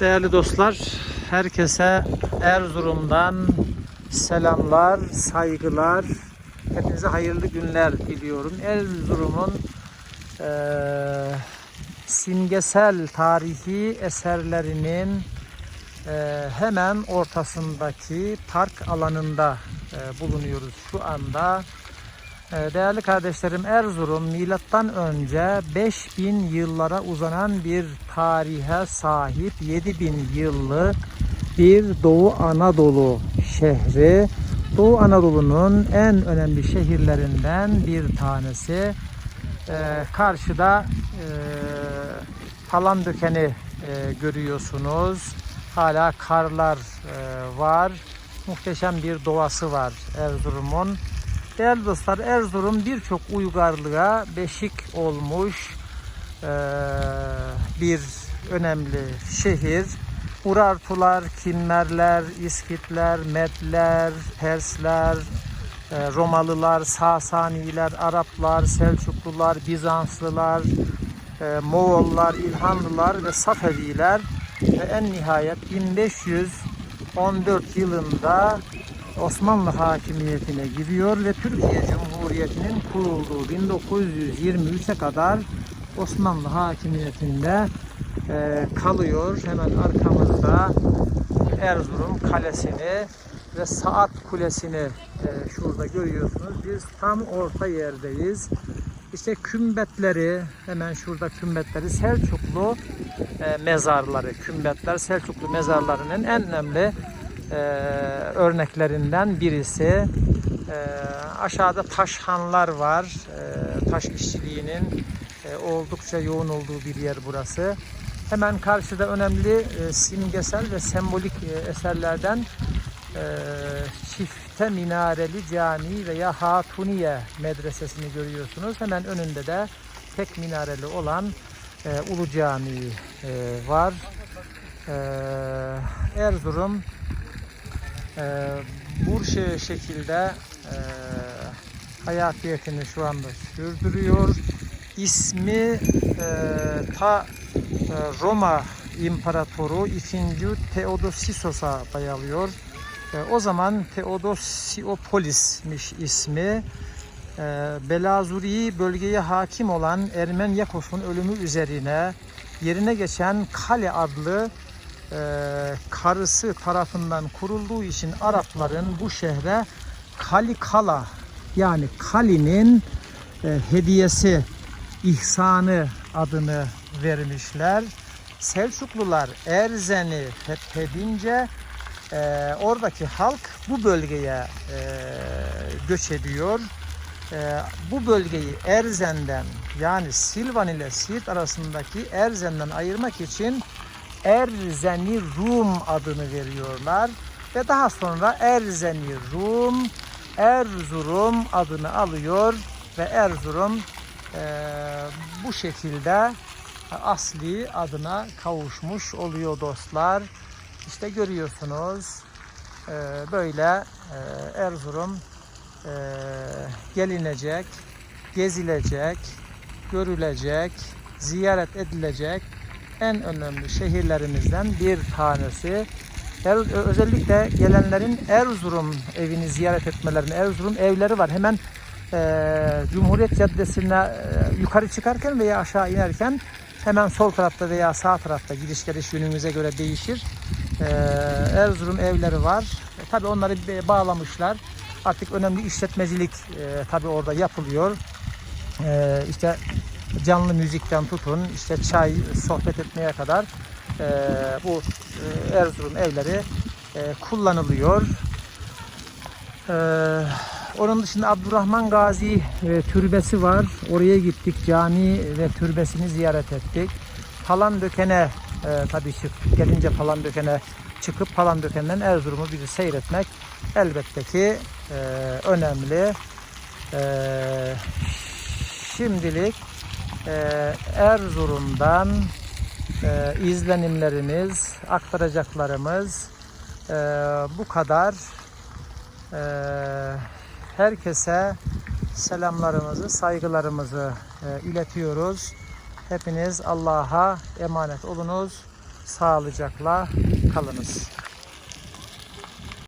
değerli dostlar, herkese Erzurum'dan selamlar, saygılar. Hepinize hayırlı günler diliyorum. Erzurum'un eee, simgesel tarihi eserlerinin eee, hemen ortasındaki park alanında eee, bulunuyoruz şu anda. Ee, Değerli kardeşlerim Erzurum milattan önce 5000 yıllara uzanan bir tarihe sahip 7000 yıllık bir Doğu Anadolu şehri. Doğu Anadolu'nun en önemli şehirlerinden bir tanesi. Ee, karşıda e, Palandöken'i e, görüyorsunuz. Hala karlar e, var. Muhteşem bir doğası var Erzurum'un. Değerli dostlar Erzurum birçok uygarlığa beşik olmuş bir önemli şehir. Urartular, Kimmerler, İskitler, Medler, Persler, Romalılar, Sasaniler, Araplar, Selçuklular, Bizanslılar, Moğollar, İlhanlılar ve Safeviler ve en nihayet 1514 yılında Osmanlı hakimiyetine giriyor ve Türkiye Cumhuriyeti'nin kurulduğu 1923'e kadar Osmanlı hakimiyetinde e, kalıyor. Hemen arkamızda Erzurum Kalesi'ni ve Saat Kulesi'ni e, şurada görüyorsunuz. Biz tam orta yerdeyiz. İşte kümbetleri, hemen şurada kümbetleri Selçuklu e, mezarları, kümbetler Selçuklu mezarlarının en önemli e, örneklerinden birisi. E, aşağıda taşhanlar var. E, taş işçiliğinin e, oldukça yoğun olduğu bir yer burası. Hemen karşıda önemli e, simgesel ve sembolik e, eserlerden e, çifte minareli cami veya Hatuniye medresesini görüyorsunuz. Hemen önünde de tek minareli olan e, Ulu Camii e, var. E, Erzurum e, bu şey şekilde e, hayatiyetini şu anda sürdürüyor. İsmi e, ta e, Roma İmparatoru 2. Theodosisos'a dayanıyor. E, o zaman Theodosiopolis'miş ismi. E, Belazuri bölgeye hakim olan Ermen Yakov'un ölümü üzerine yerine geçen Kale adlı e, karısı tarafından kurulduğu için Arapların bu şehre Kalikala yani Kali'nin e, hediyesi, ihsanı adını vermişler. Selçuklular Erzen'i fethedince e, oradaki halk bu bölgeye e, göç ediyor. E, bu bölgeyi Erzen'den yani Silvan ile Siirt arasındaki Erzen'den ayırmak için Erzeni Rum adını veriyorlar ve daha sonra Erzeni Rum Erzurum adını alıyor ve Erzurum e, bu şekilde asli adına kavuşmuş oluyor dostlar. İşte görüyorsunuz e, böyle e, Erzurum e, gelinecek, gezilecek, görülecek, ziyaret edilecek en önemli şehirlerimizden bir tanesi. Er- özellikle gelenlerin Erzurum evini ziyaret etmelerini, Erzurum evleri var. Hemen e, Cumhuriyet Caddesi'ne e, yukarı çıkarken veya aşağı inerken hemen sol tarafta veya sağ tarafta gidiş geliş yönümüze göre değişir. E, Erzurum evleri var. E, tabii onları bağlamışlar. Artık önemli işletmecilik e, tabii orada yapılıyor. E, işte canlı müzikten tutun, işte çay, sohbet etmeye kadar e, bu e, Erzurum evleri e, kullanılıyor. E, onun dışında Abdurrahman Gazi e, türbesi var. Oraya gittik. Cami ve türbesini ziyaret ettik. Palandöken'e e, tabii çık, gelince Palandöken'e çıkıp Palandöken'den Erzurum'u bir seyretmek elbette ki e, önemli. E, şimdilik e, Erzurum'dan e, izlenimlerimiz, aktaracaklarımız e, bu kadar. E, herkese selamlarımızı, saygılarımızı iletiyoruz. Hepiniz Allah'a emanet olunuz. Sağlıcakla kalınız.